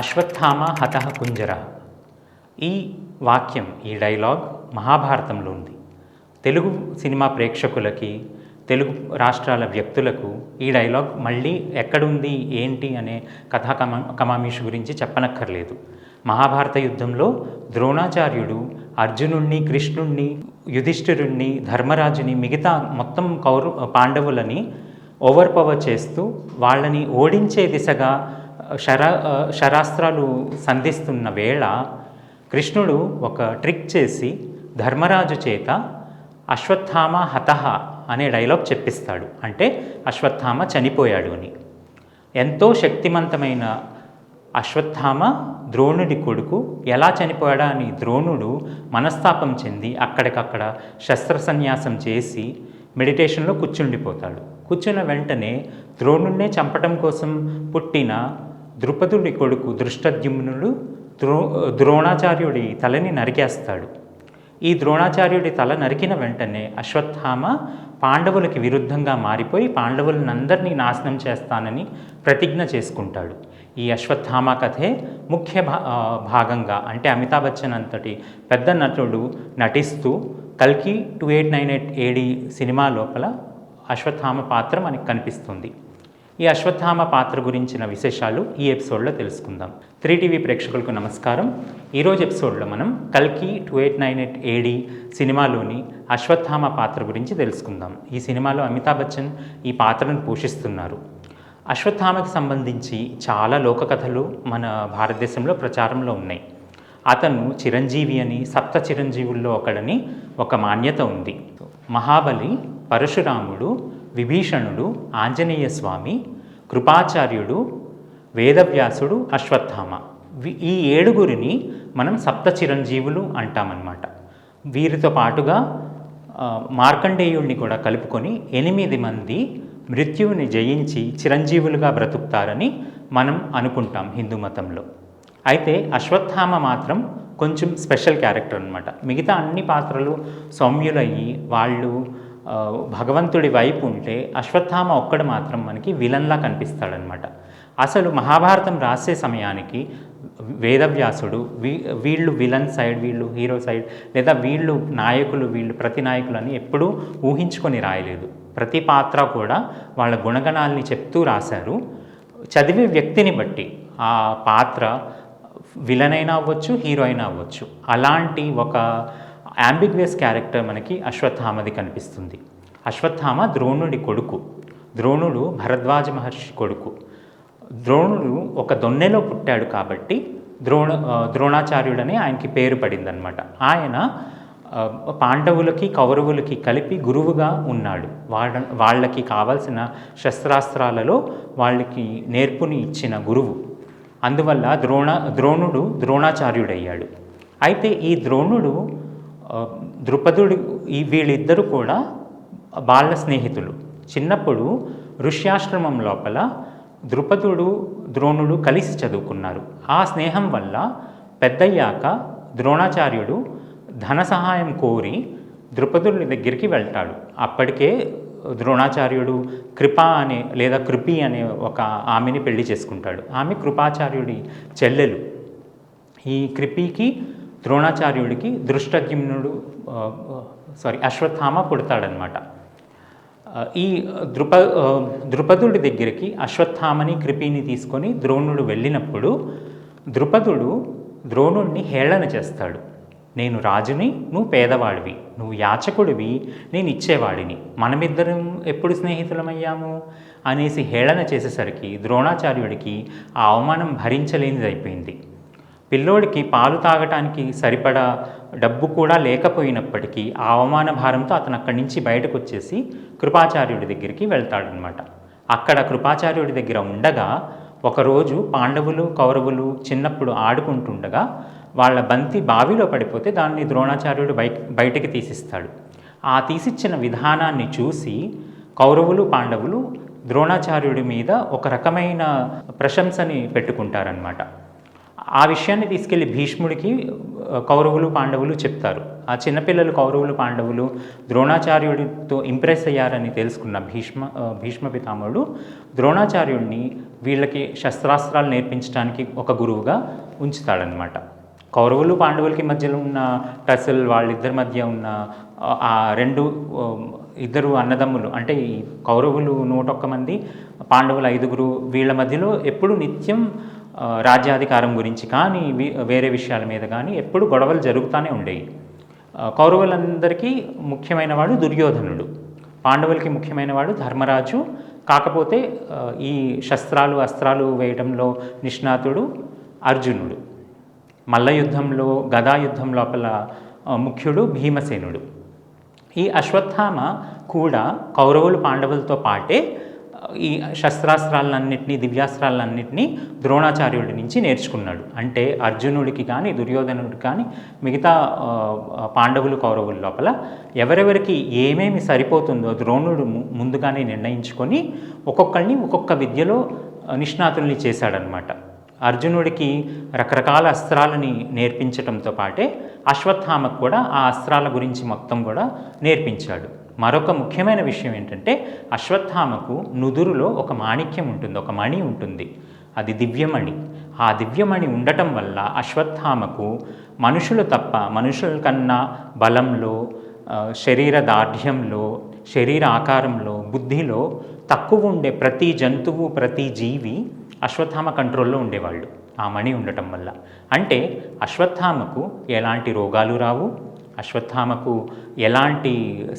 అశ్వత్థామ హతః కుంజర ఈ వాక్యం ఈ డైలాగ్ మహాభారతంలో ఉంది. తెలుగు సినిమా ప్రేక్షకులకి తెలుగు రాష్ట్రాల వ్యక్తులకు ఈ డైలాగ్ మళ్ళీ ఎక్కడుంది ఏంటి అనే కథా కమా కమామీషు గురించి చెప్పనక్కర్లేదు. మహాభారత యుద్ధంలో ద్రోణాచార్యుడు అర్జునుణ్ణి కృష్ణుణ్ణి యుధిష్ఠిరుణ్ణి ధర్మరాజుని మిగతా మొత్తం కౌరు పాండవులని ఓవర్ పవర్ చేస్తూ వాళ్ళని ఓడించే దిశగా శరా శరాస్త్రాలు సంధిస్తున్న వేళ కృష్ణుడు ఒక ట్రిక్ చేసి ధర్మరాజు చేత అశ్వత్థామ హతహ అనే డైలాగ్ చెప్పిస్తాడు. అంటే అశ్వత్థామ చనిపోయాడు అని. ఎంతో శక్తివంతమైన అశ్వత్థామ ద్రోణుడి కొడుకు ఎలా చనిపోయాడా అని ద్రోణుడు మనస్తాపం చెంది అక్కడికక్కడ శస్త్ర సన్యాసం చేసి మెడిటేషన్లో కూర్చుండిపోతాడు. కూర్చున్న వెంటనే ద్రోణుడినే చంపటం కోసం పుట్టిన ద్రుపదుడి కొడుకు దృష్టద్యుమ్నుడు ద్రో ద్రోణాచార్యుడి తలని నరికేస్తాడు. ఈ ద్రోణాచార్యుడి తల నరికిన వెంటనే అశ్వత్థామ పాండవులకి విరుద్ధంగా మారిపోయి పాండవులనందరినీ నాశనం చేస్తానని ప్రతిజ్ఞ చేసుకుంటాడు. ఈ అశ్వత్థామ కథే ముఖ్య భా భాగంగా అంటే అమితాబ్ బచ్చన్ అంతటి పెద్ద నటుడు నటిస్తూ కల్కి two eight nine eight AD cinema లోపల అశ్వత్థామ పాత్ర మనకి కనిపిస్తుంది. ఈ అశ్వత్థామ పాత్ర గురించిన విశేషాలు ఈ ఎపిసోడ్లో తెలుసుకుందాం. త్రీ టీవీ ప్రేక్షకులకు నమస్కారం. ఈరోజు ఎపిసోడ్లో మనం కల్కి two eight nine eight AD సినిమాలోని అశ్వత్థామ పాత్ర గురించి తెలుసుకుందాం. ఈ సినిమాలో అమితాబ్ బచ్చన్ ఈ పాత్రను పోషిస్తున్నారు. అశ్వత్థామకి సంబంధించి చాలా లోకకథలు మన భారతదేశంలో ప్రచారంలో ఉన్నాయి. అతను చిరంజీవి అని సప్త చిరంజీవుల్లో ఒకడని ఒక మాన్యత ఉంది. మహాబలి పరశురాముడు విభీషణుడు ఆంజనేయ స్వామి కృపాచార్యుడు వేదవ్యాసుడు అశ్వత్థామ. ఈ ఏడుగురిని మనం సప్త చిరంజీవులు అంటామన్నమాట. వీరితో పాటుగా మార్కండేయుణ్ణి కూడా కలుపుకొని ఎనిమిది మంది మృత్యువుని జయించి చిరంజీవులుగా బ్రతుకుతారని మనం అనుకుంటాం హిందూ మతంలో. అయితే అశ్వత్థామ మాత్రం కొంచెం స్పెషల్ క్యారెక్టర్ అనమాట మిగతా అన్ని పాత్రలు సౌమ్యులయ్యి వాళ్ళు భగవంతుడి వైపు ఉంటే అశ్వత్థామ ఒక్కడు మాత్రం మనకి విలన్లా కనిపిస్తాడనమాట అసలు మహాభారతం రాసే సమయానికి వేదవ్యాసుడు వీ వీళ్ళు విలన్ సైడ్ వీళ్ళు హీరో సైడ్ లేదా వీళ్ళు నాయకులు వీళ్ళు ప్రతి నాయకులు అని ఎప్పుడూ ఊహించుకొని రాయలేదు. ప్రతి పాత్ర కూడా వాళ్ళ గుణగణాల్ని చెప్తూ రాశారు. చదివే వ్యక్తిని బట్టి ఆ పాత్ర విలన్ అయినా అవ్వచ్చు హీరో అయినా అవ్వచ్చు. అలాంటి ఒక అంబిగ్వియస్ క్యారెక్టర్ మనకి అశ్వత్థామది కనిపిస్తుంది. అశ్వత్థామ ద్రోణుడి కొడుకు. ద్రోణుడు భరద్వాజ మహర్షి కొడుకు. ద్రోణుడు ఒక దొన్నెలో పుట్టాడు కాబట్టి ద్రోణ ద్రోణాచార్యుడని ఆయనకి పేరు పడిందనమాట ఆయన పాండవులకి కౌరవులకి కలిపి గురువుగా ఉన్నాడు. వాళ్ళ వాళ్ళకి కావాల్సిన శస్త్రాస్త్రాలలో వాళ్ళకి నేర్పుని ఇచ్చిన గురువు. అందువల్ల ద్రోణ ద్రోణుడు ద్రోణాచార్యుడయ్యాడు. అయితే ఈ ద్రోణుడు ద్రుపదుడు ఈ వీళ్ళిద్దరూ కూడా బాల స్నేహితులు. చిన్నప్పుడు ఋష్యాశ్రమం లోపల ద్రుపదుడు ద్రోణుడు కలిసి చదువుకున్నారు. ఆ స్నేహం వల్ల పెద్దయ్యాక ద్రోణాచార్యుడు ధన సహాయం కోరి ద్రుపదుడి దగ్గరికి వెళ్తాడు. అప్పటికే ద్రోణాచార్యుడు కృప అనే లేదా కృపి అనే ఒక ఆమెని పెళ్ళి చేసుకుంటాడు. ఆమె కృపాచార్యుడి చెల్లెలు. ఈ కృపికి ద్రోణాచార్యుడికి దృష్టజ్ఞునుడు సారీ అశ్వత్థామ పుడతాడనమాట ఈ ద్రుప ద్రుపదుడి దగ్గరికి అశ్వత్థామని కృపిని తీసుకొని ద్రోణుడు వెళ్ళినప్పుడు ద్రుపదుడు ద్రోణుడిని హేళన చేస్తాడు. నేను రాజుని నువ్వు పేదవాడివి నువ్వు యాచకుడివి నేను ఇచ్చేవాడిని. మనమిద్దరం ఎప్పుడు స్నేహితులమయ్యాము? అనేసి హేళన చేసేసరికి ద్రోణాచార్యుడికి ఆ అవమానం భరించలేనిది అయిపోయింది పిల్లోడికి పాలు తాగటానికి సరిపడా డబ్బు కూడా లేకపోయినప్పటికీ ఆ అవమాన భారంతో అతను అక్కడి నుంచి బయటకు వచ్చేసి కృపాచార్యుడి దగ్గరికి వెళ్తాడనమాట అక్కడ కృపాచార్యుడి దగ్గర ఉండగా ఒకరోజు పాండవులు కౌరవులు చిన్నప్పుడు ఆడుకుంటుండగా వాళ్ళ బంతి బావిలో పడిపోతే దాన్ని ద్రోణాచార్యుడు బయ బయటికి తీసిస్తాడు. ఆ తీసిచ్చిన విధానాన్ని చూసి కౌరవులు పాండవులు ద్రోణాచార్యుడి మీద ఒక రకమైన ప్రశంసని పెట్టుకుంటారనమాట ఆ విషయాన్ని తీసుకెళ్ళి భీష్ముడికి కౌరవులు పాండవులు చెప్తారు. ఆ చిన్నపిల్లలు కౌరవులు పాండవులు ద్రోణాచార్యుడితో ఇంప్రెస్ అయ్యారని తెలుసుకున్న భీష్మ భీష్మ పితామహుడు ద్రోణాచార్యుడిని వీళ్ళకి శస్త్రాస్త్రాలు నేర్పించడానికి ఒక గురువుగా ఉంచుతాడనమాట కౌరవులు పాండవులకి మధ్యలో ఉన్న టసల్ వాళ్ళిద్దరి మధ్య ఉన్న ఆ, రెండు ఇద్దరు అన్నదమ్ములు అంటే ఈ కౌరవులు నూటొక్క మంది పాండవులు ఐదుగురు వీళ్ళ మధ్యలో ఎప్పుడు నిత్యం రాజ్యాధికారం గురించి కానీ వేరే విషయాల మీద కానీ ఎప్పుడు గొడవలు జరుగుతూనే ఉండేవి. కౌరవులందరికీ ముఖ్యమైన వాడు దుర్యోధనుడు. పాండవులకి ముఖ్యమైన వాడు ధర్మరాజు. కాకపోతే ఈ శస్త్రాలు అస్త్రాలు వేయడంలో నిష్ణాతుడు అర్జునుడు. మల్ల యుద్ధంలో గదా యుద్ధం లోపల ముఖ్యుడు భీమసేనుడు. ఈ అశ్వత్థామ కూడా కౌరవులు పాండవులతో పాటే ఈ శస్త్రాస్త్రాలన్నింటినీ దివ్యాస్త్రాలన్నింటినీ ద్రోణాచార్యుడి నుంచి నేర్చుకున్నాడు. అంటే అర్జునుడికి కానీ దుర్యోధనుడికి కానీ మిగతా పాండవులు కౌరవుల లోపల ఎవరెవరికి ఏమేమి సరిపోతుందో ద్రోణుడు ము- ముందుగానే నిర్ణయించుకొని ఒక్కొక్కరిని ఒక్కొక్క విద్యలో నిష్ణాతుల్ని చేశాడనమాట అర్జునుడికి రకరకాల అస్త్రాలని నేర్పించటంతో పాటే అశ్వత్థామకు కూడా ఆ అస్త్రాల గురించి మొత్తం కూడా నేర్పించాడు. మరొక ముఖ్యమైన విషయం ఏంటంటే అశ్వత్థామకు నుదురులో ఒక మాణిక్యం ఉంటుంది ఒక మణి ఉంటుంది. అది దివ్యమణి. ఆ దివ్యమణి ఉండటం వల్ల అశ్వత్థామకు మనుషులు తప్ప మనుషుల కన్నా బలంలో శరీర దార్ఢ్యంలో శరీర ఆకారంలో బుద్ధిలో తక్కువ ఉండే ప్రతి జంతువు ప్రతి జీవి అశ్వత్థామ కంట్రోల్లో ఉండేవాళ్ళు. ఆ మణి ఉండటం వల్ల. అంటే అశ్వత్థామకు ఎలాంటి రోగాలు రావు అశ్వత్థామకు ఎలాంటి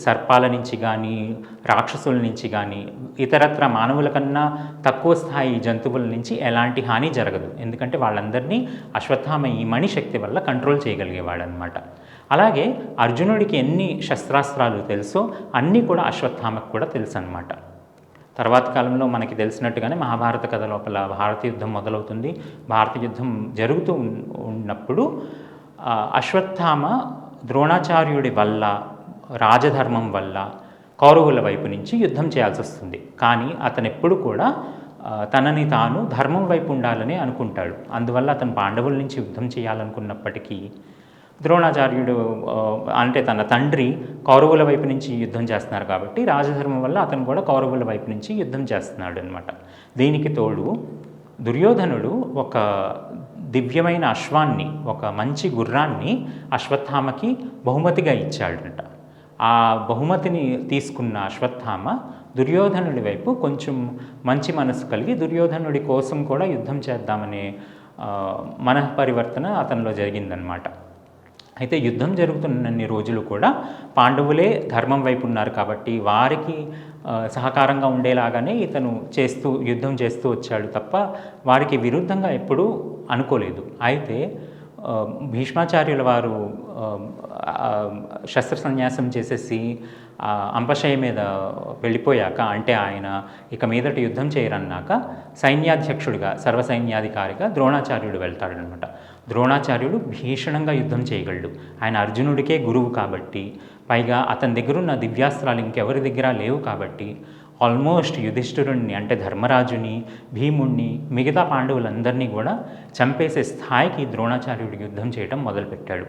సర్పాల నుంచి కానీ రాక్షసుల నుంచి కానీ ఇతరత్ర మానవుల కన్నా తక్కువ స్థాయి జంతువుల నుంచి ఎలాంటి హాని జరగదు. ఎందుకంటే వాళ్ళందరినీ అశ్వత్థామ ఈ మణి శక్తి వల్ల కంట్రోల్ చేయగలిగేవాడు అనమాట అలాగే అర్జునుడికి ఎన్ని శస్త్రాస్త్రాలు తెలుసో అన్నీ కూడా అశ్వత్థామకు కూడా తెలుసు అనమాట తర్వాత కాలంలో మనకి తెలిసినట్టుగానే మహాభారత కథ లోపల భారత యుద్ధం మొదలవుతుంది. భారత యుద్ధం జరుగుతూ ఉన్నప్పుడు అశ్వత్థామ ద్రోణాచార్యుడి వల్ల రాజధర్మం వల్ల కౌరవుల వైపు నుంచి యుద్ధం చేయాల్సి వస్తుంది. కానీ అతను ఎప్పుడు కూడా తనని తాను ధర్మం వైపు ఉండాలని అనుకుంటాడు. అందువల్ల అతను పాండవుల నుంచి యుద్ధం చేయాలనుకున్నప్పటికీ ద్రోణాచార్యుడు అంటే తన తండ్రి కౌరవుల వైపు నుంచి యుద్ధం చేస్తున్నారు కాబట్టి రాజధర్మం వల్ల అతను కూడా కౌరవుల వైపు నుంచి యుద్ధం చేస్తున్నాడు అనమాట దీనికి తోడు దుర్యోధనుడు ఒక దివ్యమైన అశ్వాన్ని ఒక మంచి గుర్రాన్ని అశ్వత్థామకి బహుమతిగా ఇచ్చాడంట. ఆ బహుమతిని తీసుకున్న అశ్వత్థామ దుర్యోధనుడి వైపు కొంచెం మంచి మనసు కలిగి దుర్యోధనుడి కోసం కూడా యుద్ధం చేద్దామనే మనః మనఃపరివర్తన అతనిలో జరిగిందనమాట అయితే యుద్ధం జరుగుతున్నన్ని రోజులు కూడా పాండవులే ధర్మం వైపు ఉన్నారు కాబట్టి వారికి సహకారంగా ఉండేలాగానే ఇతను చేస్తూ యుద్ధం చేస్తూ వచ్చాడు తప్ప వారికి విరుద్ధంగా ఎప్పుడూ అనుకోలేదు. అయితే భీష్మాచార్యుల వారు శస్త్ర సన్యాసం చేసేసి అంపశయ మీద వెళ్ళిపోయాక అంటే ఆయన ఇక మీదట యుద్ధం చేయరన్నాక సైన్యాధ్యక్షుడిగా సర్వసైన్యాధికారిగా ద్రోణాచార్యుడు వెళ్తాడనమాట. ద్రోణాచార్యుడు భీషణంగా యుద్ధం చేయగలడు. ఆయన అర్జునుడికే గురువు కాబట్టి పైగా అతని దగ్గరున్న దివ్యాస్త్రాలు ఇంకెవరి దగ్గర లేవు కాబట్టి ఆల్మోస్ట్ యుధిష్ఠిరుణ్ణి అంటే ధర్మరాజుని భీముణ్ణి మిగతా పాండవులందరినీ కూడా చంపేసే స్థాయికి ద్రోణాచార్యుడు యుద్ధం చేయడం మొదలుపెట్టాడు.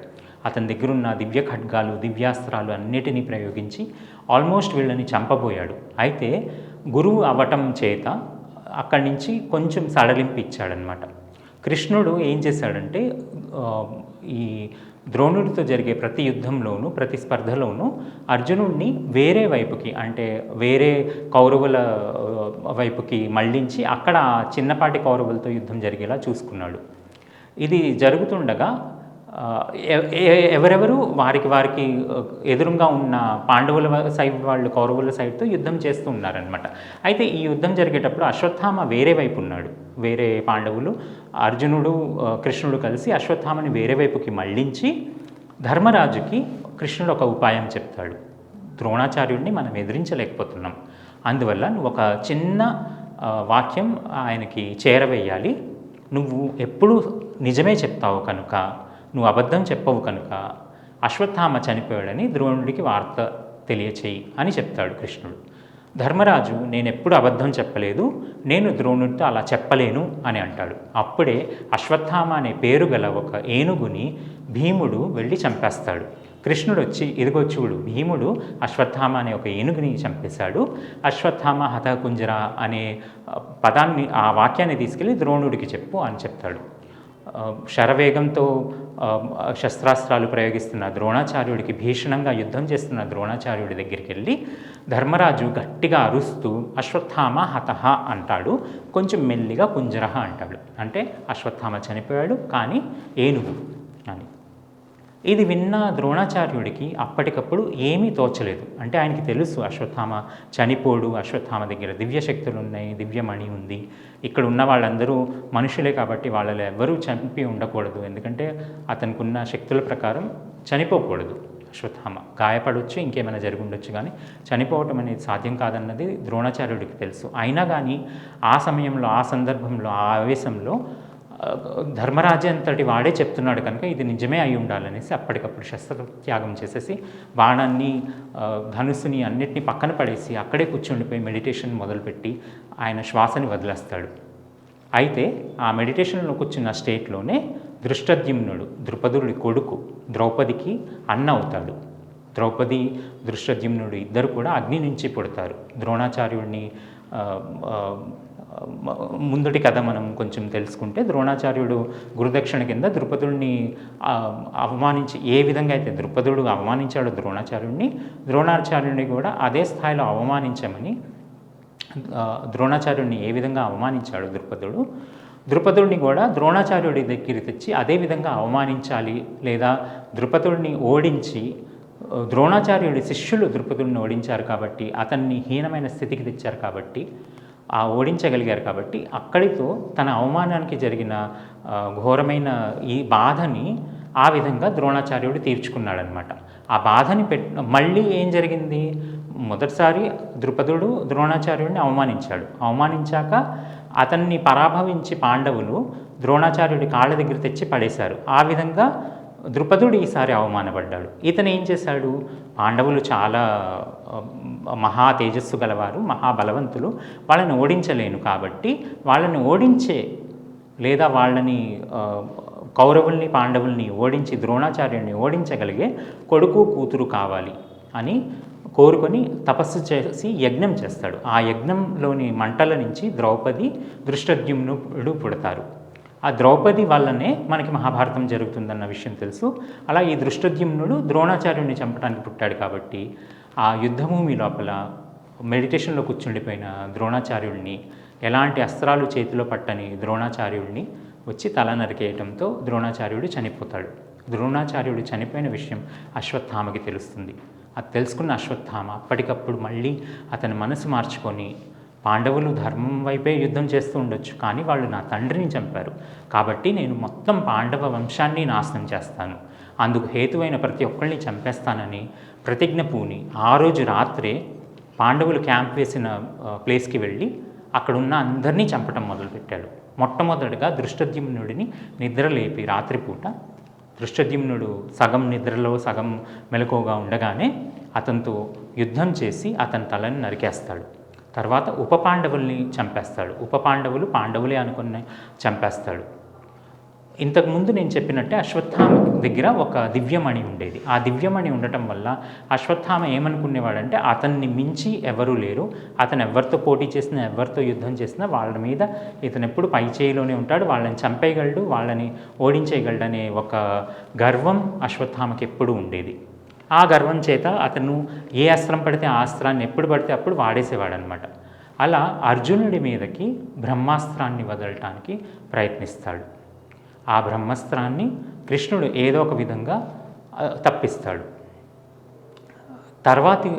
అతని దగ్గరున్న దివ్య ఖడ్గాలు దివ్యాస్త్రాలు అన్నిటినీ ప్రయోగించి ఆల్మోస్ట్ వీళ్ళని చంపబోయాడు. అయితే గురువు అవ్వటం చేత అక్కడి నుంచి కొంచెం సడలింపు ఇచ్చాడనమాట కృష్ణుడు ఏం చేశాడంటే ఈ ద్రోణుడితో జరిగే ప్రతి యుద్ధంలోనూ ప్రతి స్పర్ధలోనూ అర్జునుడిని వేరే వైపుకి అంటే వేరే కౌరవుల వైపుకి మళ్ళించి అక్కడ చిన్నపాటి కౌరవులతో యుద్ధం జరిగేలా చూసుకున్నాడు. ఇది జరుగుతుండగా ఎవరెవరు? వారికి వారికి ఎదురుగా ఉన్న పాండవుల సైడ్ వాళ్ళు కౌరవుల సైడ్తో యుద్ధం చేస్తూ ఉన్నారనమాట అయితే ఈ యుద్ధం జరిగేటప్పుడు అశ్వత్థామ వేరే వైపు ఉన్నాడు. వేరే పాండవులు అర్జునుడు కృష్ణుడు కలిసి అశ్వత్థామని వేరే వైపుకి మళ్ళించి ధర్మరాజుకి కృష్ణుడు ఒక ఉపాయం చెప్తాడు. ద్రోణాచార్యుడిని మనం ఎదిరించలేకపోతున్నాం. అందువల్ల నువ్వు ఒక చిన్న వాక్యం ఆయనకి చేరవేయాలి. నువ్వు ఎప్పుడు నిజమే చెప్తావు కనుక నువ్వు అబద్ధం చెప్పవు కనుక అశ్వత్థామ చనిపోయాడని ద్రోణుడికి వార్త తెలియచేయి అని చెప్తాడు కృష్ణుడు. ధర్మరాజు నేను ఎప్పుడు అబద్ధం చెప్పలేదు నేను ద్రోణుడితో అలా చెప్పలేను అని అంటాడు. అప్పుడే అశ్వత్థామ అనే పేరు గల ఒక ఏనుగుని భీముడు వెళ్ళి చంపేస్తాడు. కృష్ణుడు వచ్చి ఇదిగో చూడు భీముడు అశ్వత్థామ అనే ఒక ఏనుగుని చంపేశాడు. అశ్వత్థామ హతకుంజర అనే పదాన్ని ఆ వాక్యాన్ని తీసుకెళ్ళి ద్రోణుడికి చెప్పు అని చెప్తాడు. శరవేగంతో శస్త్రాస్త్రాలు ప్రయోగిస్తున్న ద్రోణాచార్యుడికి భీషణంగా యుద్ధం చేస్తున్న ద్రోణాచార్యుడి దగ్గరికి వెళ్ళి ధర్మరాజు గట్టిగా అరుస్తూ అశ్వత్థామ హతహ అంటాడు. కొంచెం మెల్లిగా పుంజరహ అంటాడు. అంటే అశ్వత్థామ చనిపోయాడు కానీ ఏనుగు ఇది విన్న ద్రోణాచార్యుడికి అప్పటికప్పుడు ఏమీ తోచలేదు. అంటే ఆయనకి తెలుసు అశ్వత్థామ చనిపోడు అశ్వత్థామ దగ్గర దివ్య శక్తులు ఉన్నాయి దివ్యమణి ఉంది. ఇక్కడ ఉన్న వాళ్ళందరూ మనుషులే కాబట్టి వాళ్ళలో ఎవరూ చంపి ఉండకూడదు. ఎందుకంటే అతనికి ఉన్న శక్తుల ప్రకారం చనిపోకూడదు అశ్వత్థామ. గాయపడవచ్చు ఇంకేమైనా జరిగి ఉండొచ్చు కానీ చనిపోవటం అనేది సాధ్యం కాదన్నది ద్రోణాచార్యుడికి తెలుసు. అయినా కానీ ఆ సమయంలో ఆ సందర్భంలో ఆ ఆవేశంలో ధర్మరాజు అంతటి వాడే చెప్తున్నాడు కనుక ఇది నిజమే అయి ఉండాలనేసి అప్పటికప్పుడు శస్త్రత్యాగం చేసేసి బాణాన్ని ధనుసుని అన్నిటిని పక్కన పడేసి అక్కడే కూర్చుండిపోయి మెడిటేషన్ మొదలుపెట్టి ఆయన శ్వాసని వదిలేస్తాడు. అయితే ఆ మెడిటేషన్లో కూర్చున్న స్టేట్లోనే దృష్టద్యుమ్నుడు ద్రుపదుడి కొడుకు ద్రౌపదికి అన్న అవుతాడు. ద్రౌపది దృష్టద్యుమ్నుడు ఇద్దరు కూడా అగ్ని నుంచి పుడతారు. ద్రోణాచార్యుడిని ముందటి కథ మనం కొంచెం తెలుసుకుంటే ద్రోణాచార్యుడు గురుదక్షిణ కింద ద్రుపదుడిని అవమానించి ఏ విధంగా అయితే ద్రుపదుడు అవమానించాడు ద్రోణాచార్యుడిని ద్రోణాచార్యుడిని కూడా అదే స్థాయిలో అవమానించమని ద్రోణాచార్యుడిని ఏ విధంగా అవమానించాడు ద్రుపదుడు ద్రుపదుడిని కూడా ద్రోణాచార్యుడి దగ్గరికి తెచ్చి అదే విధంగా అవమానించాలి లేదా ద్రుపదుడిని ఓడించి ద్రోణాచార్యుడి శిష్యులు ద్రుపదుడిని ఓడించారు కాబట్టి అతన్ని హీనమైన స్థితికి తెచ్చారు కాబట్టి ఆ ఓడించగలిగారు కాబట్టి అక్కడితో తన అవమానానికి జరిగిన ఘోరమైన ఈ బాధని ఆ విధంగా ద్రోణాచార్యుడు తీర్చుకున్నాడనమాట ఆ బాధని పెట్ మళ్ళీ ఏం జరిగింది? మొదటిసారి ద్రుపదుడు ద్రోణాచార్యుడిని అవమానించాడు. అవమానించాక అతన్ని పరాభవించి పాండవులు ద్రోణాచార్యుడి కాళ్ళ దగ్గర తెచ్చి పడేశారు. ఆ విధంగా ద్రుపదుడు ఈసారి అవమానపడ్డాడు. ఇతను ఏం చేశాడు? పాండవులు చాలా మహా తేజస్సు గలవారు మహాబలవంతులు వాళ్ళని ఓడించలేను కాబట్టి వాళ్ళని ఓడించే లేదా వాళ్ళని కౌరవుల్ని పాండవుల్ని ఓడించి ద్రోణాచార్యుని ఓడించగలిగే కొడుకు కూతురు కావాలి అని కోరుకొని తపస్సు చేసి యజ్ఞం చేస్తాడు. ఆ యజ్ఞంలోని మంటల నుంచి ద్రౌపది దృష్టద్యుమ్నుడు పుడతారు. ఆ ద్రౌపది వల్లనే మనకి మహాభారతం జరుగుతుందన్న విషయం తెలుసు. అలా ఈ దృష్టద్యుమ్నుడు ద్రోణాచార్యుడిని చంపడానికి పుట్టాడు కాబట్టి ఆ యుద్ధభూమి లోపల మెడిటేషన్లో కూర్చుండిపోయిన ద్రోణాచార్యుడిని ఎలాంటి అస్త్రాలు చేతిలో పట్టని ద్రోణాచార్యుడిని వచ్చి తల నరికేయటంతో ద్రోణాచార్యుడు చనిపోతాడు. ద్రోణాచార్యుడు చనిపోయిన విషయం అశ్వత్థామకి తెలుస్తుంది. అది తెలుసుకున్న అశ్వత్థామ అప్పటికప్పుడు మళ్ళీ అతని మనసు మార్చుకొని పాండవులు ధర్మం వైపే యుద్ధం చేస్తూ ఉండొచ్చు కానీ వాళ్ళు నా తండ్రిని చంపారు. కాబట్టి నేను మొత్తం పాండవ వంశాన్ని నాశనం చేస్తాను. అందుకు హేతువైన ప్రతి ఒక్కరిని చంపేస్తానని ప్రతిజ్ఞ పూని ఆ రోజు రాత్రే పాండవులు క్యాంప్ వేసిన ప్లేస్కి వెళ్ళి అక్కడున్న అందరినీ చంపటం మొదలుపెట్టాడు. మొట్టమొదటిగా దృష్టద్యుమ్నుడిని నిద్రలేపి రాత్రిపూట దృష్టద్యుమ్నుడు సగం నిద్రలో సగం మెలకువగా ఉండగానే అతనితో యుద్ధం చేసి అతని తలని నరికేస్తాడు. తర్వాత ఉప పాండవుల్ని చంపేస్తాడు. ఉప పాండవులు పాండవులే అనుకుని చంపేస్తాడు. ఇంతకుముందు నేను చెప్పినట్టే అశ్వత్థామ దగ్గర ఒక దివ్యమణి ఉండేది. ఆ దివ్యమణి ఉండటం వల్ల అశ్వత్థామ ఏమనుకునేవాడంటే అతన్ని మించి ఎవరూ లేరు. అతను ఎవరితో పోటీ చేసినా ఎవరితో యుద్ధం చేసినా వాళ్ళ మీద ఇతను ఎప్పుడు పై చేయిలోనే ఉంటాడు. వాళ్ళని చంపేయగలడు వాళ్ళని ఓడించేయగలడు అనే ఒక గర్వం అశ్వత్థామకి ఎప్పుడూ ఉండేది. ఆ గర్వం చేత అతను ఏ అస్త్రం పడితే ఆ అస్త్రాన్ని ఎప్పుడు పడితే అప్పుడు వాడేసేవాడు అనమాట అలా అర్జునుడి మీదకి బ్రహ్మాస్త్రాన్ని వదలటానికి ప్రయత్నిస్తాడు. ఆ బ్రహ్మాస్త్రాన్ని కృష్ణుడు ఏదో ఒక విధంగా తప్పిస్తాడు. తర్వాతి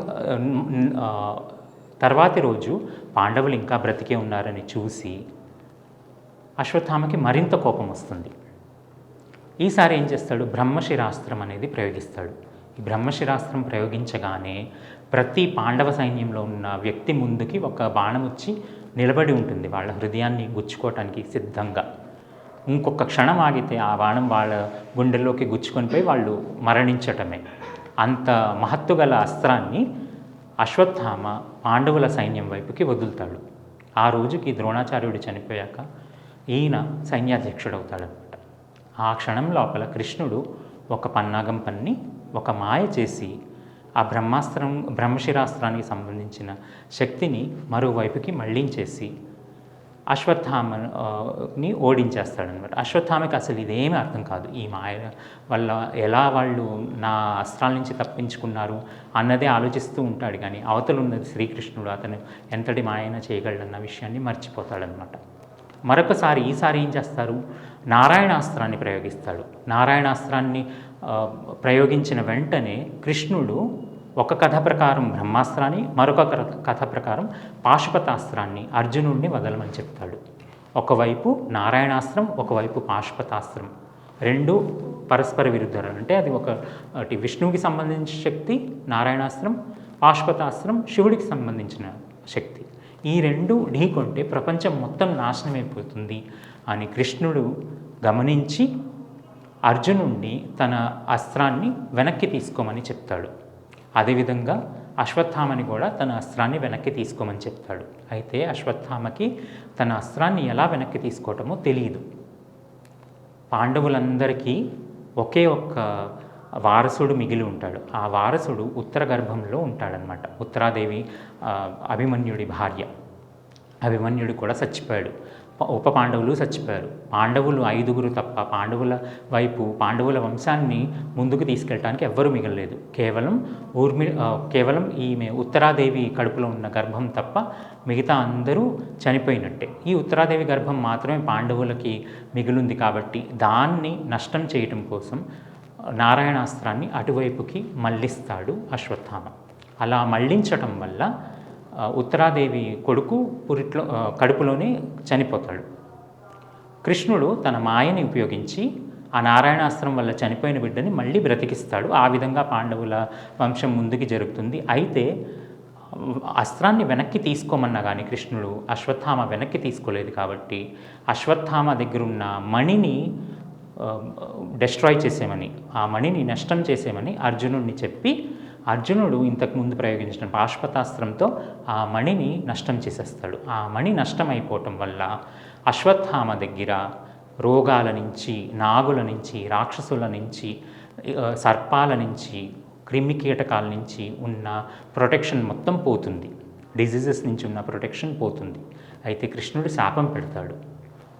తర్వాతి రోజు పాండవులు ఇంకా బ్రతికే ఉన్నారని చూసి అశ్వత్థామకి మరింత కోపం వస్తుంది. ఈసారి ఏం చేస్తాడు? బ్రహ్మశిరాస్త్రం అనేది ప్రయోగిస్తాడు. బ్రహ్మశిరాస్త్రం ప్రయోగించగానే ప్రతి పాండవ సైన్యంలో ఉన్న వ్యక్తి ముందుకి ఒక బాణం వచ్చి నిలబడి ఉంటుంది. వాళ్ళ హృదయాన్ని గుచ్చుకోవటానికి సిద్ధంగా. ఇంకొక క్షణం ఆగితే ఆ బాణం వాళ్ళ గుండెల్లోకి గుచ్చుకొని పోయి వాళ్ళు మరణించటమే. అంత మహత్తు గల అస్త్రాన్ని అశ్వత్థామ పాండవుల సైన్యం వైపుకి వదులుతాడు. ఆ రోజుకి ద్రోణాచార్యుడు చనిపోయాక ఈయన సైన్యాధ్యక్షుడవుతాడనమాట. ఆ క్షణం లోపల కృష్ణుడు ఒక పన్నాగం పన్ని ఒక మాయ చేసి ఆ బ్రహ్మాస్త్రం బ్రహ్మశిరాస్త్రానికి సంబంధించిన శక్తిని మరోవైపుకి మళ్ళించేసి అశ్వత్థామని ఓడించేస్తాడనమాట అశ్వత్థామకి అసలు ఇదేమీ అర్థం కాదు. ఈ మాయ వల్ల ఎలా వాళ్ళు నా అస్త్రాల నుంచి తప్పించుకున్నారు అన్నదే ఆలోచిస్తూ ఉంటాడు. కానీ అవతలు ఉన్నది శ్రీకృష్ణుడు. అతను ఎంతటి మాయన చేయగలడన్న విషయాన్ని మర్చిపోతాడనమాట మరొకసారి ఈసారి ఏం చేస్తారు? నారాయణాస్త్రాన్ని ప్రయోగిస్తాడు. నారాయణాస్త్రాన్ని ప్రయోగించిన వెంటనే కృష్ణుడు ఒక కథ ప్రకారం బ్రహ్మాస్త్రాన్ని మరొక కథ- కథ ప్రకారం పాశుపతాస్త్రాన్ని అర్జునుడిని వదలమని చెప్తాడు. ఒకవైపు నారాయణాస్త్రం ఒకవైపు పాశుపతాస్త్రం. రెండు పరస్పర విరుద్ధాలు అంటే అది ఒక అటు విష్ణువుకి సంబంధించిన శక్తి నారాయణాస్త్రం పాశుపతాస్త్రం శివుడికి సంబంధించిన శక్తి. ఈ రెండు ఢీకొంటే ప్రపంచం మొత్తం నాశనమైపోతుంది అని కృష్ణుడు గమనించి అర్జునుణ్ణి తన అస్త్రాన్ని వెనక్కి తీసుకోమని చెప్తాడు. అదేవిధంగా అశ్వత్థామని కూడా తన అస్త్రాన్ని వెనక్కి తీసుకోమని చెప్తాడు. అయితే అశ్వత్థామకి తన అస్త్రాన్ని ఎలా వెనక్కి తీసుకోవటమో తెలియదు పాండవులందరికీ ఒకే ఒక్క వారసుడు మిగిలి ఉంటాడు. ఆ వారసుడు ఉత్తర గర్భంలో ఉంటాడనమాట ఉత్తరాదేవి అభిమన్యుడి భార్య. అభిమన్యుడు కూడా చచ్చిపోయాడు. ఉప పాండవులు చచ్చిపోయారు. పాండవులు ఐదుగురు తప్ప పాండవుల వైపు పాండవుల వంశాన్ని ముందుకు తీసుకెళ్ళడానికి ఎవ్వరూ మిగలలేదు. కేవలం ఊర్మి కేవలం ఈమె ఉత్తరాదేవి కడుపులో ఉన్న గర్భం తప్ప మిగతా అందరూ చనిపోయినట్టే. ఈ ఉత్తరాదేవి గర్భం మాత్రమే పాండవులకి మిగిలింది కాబట్టి దాన్ని నష్టం చేయటం కోసం నారాయణాస్త్రాన్ని అటువైపుకి మళ్ళిస్తాడు అశ్వత్థామ. అలా మళ్ళించటం వల్ల ఉత్తరాదేవి కొడుకు పురిట్లో కడుపులోనే చనిపోతాడు. కృష్ణుడు తన మాయని ఉపయోగించి ఆ నారాయణాస్త్రం వల్ల చనిపోయిన బిడ్డని మళ్ళీ బ్రతికిస్తాడు. ఆ విధంగా పాండవుల వంశం ముందుకి జరుగుతుంది. అయితే అస్త్రాన్ని వెనక్కి తీసుకోమన్నా కానీ కృష్ణుడు అశ్వత్థామ వెనక్కి తీసుకోలేదు కాబట్టి అశ్వత్థామ దగ్గర ఉన్న మణిని డెస్ట్రాయ్ చేసేమని ఆ మణిని నష్టం చేసేమని అర్జునుడిని చెప్పి అర్జునుడు ఇంతకుముందు ప్రయోగించిన పాశ్వతాస్త్రంతో ఆ మణిని నష్టం చేసేస్తాడు. ఆ మణి నష్టం అయిపోవటం వల్ల అశ్వత్థామ దగ్గర రోగాల నుంచి నాగుల నుంచి రాక్షసుల నుంచి సర్పాల నుంచి క్రిమి కీటకాల నుంచి ఉన్న ప్రొటెక్షన్ మొత్తం పోతుంది. డిజీజెస్ నుంచి ఉన్న ప్రొటెక్షన్ పోతుంది. అయితే కృష్ణుడు శాపం పెడతాడు.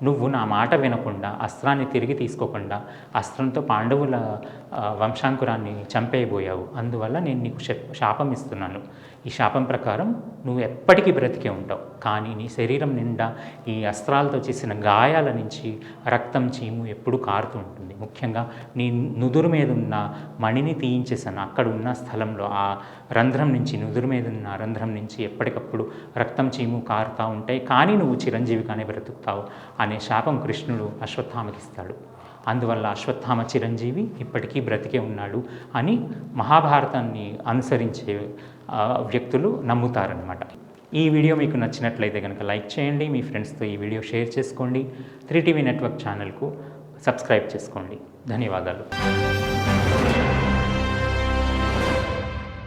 నువ్వు నా మాట వినకుండా అస్త్రాన్ని తిరిగి తీసుకోకుండా అస్త్రంతో పాండవుల వంశాంకురాన్ని చంపేయబోయావు. అందువల్ల నేను నీకు శప్- శాపం ఇస్తున్నాను. ఈ శాపం ప్రకారం నువ్వు ఎప్పటికీ బ్రతికే ఉంటావు. కానీ నీ శరీరం నిండా ఈ అస్త్రాలతో చేసిన గాయాల నుంచి రక్తం చీము ఎప్పుడు కారుతూ ఉంటుంది. ముఖ్యంగా నీ నుదురు మీద ఉన్న మణిని తీయించేసాను అక్కడ ఉన్న స్థలంలో ఆ రంధ్రం నుంచి నుదురు మీద ఉన్న రంధ్రం నుంచి ఎప్పటికప్పుడు రక్తం చీము కారుతూ ఉంటాయి. కానీ నువ్వు చిరంజీవిగానే బ్రతుకుతావు అనే శాపం కృష్ణుడు అశ్వత్థామకిస్తాడు అందువల్ల అశ్వత్థామ చిరంజీవి ఇప్పటికీ బ్రతికే ఉన్నాడు అని మహాభారతాన్ని అనుసరించే వ్యక్తులు నమ్ముతారనమాట ఈ వీడియో మీకు నచ్చినట్లయితే కనుక లైక్ చేయండి మీ ఫ్రెండ్స్తో ఈ వీడియో షేర్ చేసుకోండి త్రీ టీవీ నెట్వర్క్ ఛానల్కు సబ్స్క్రైబ్ చేసుకోండి. ధన్యవాదాలు.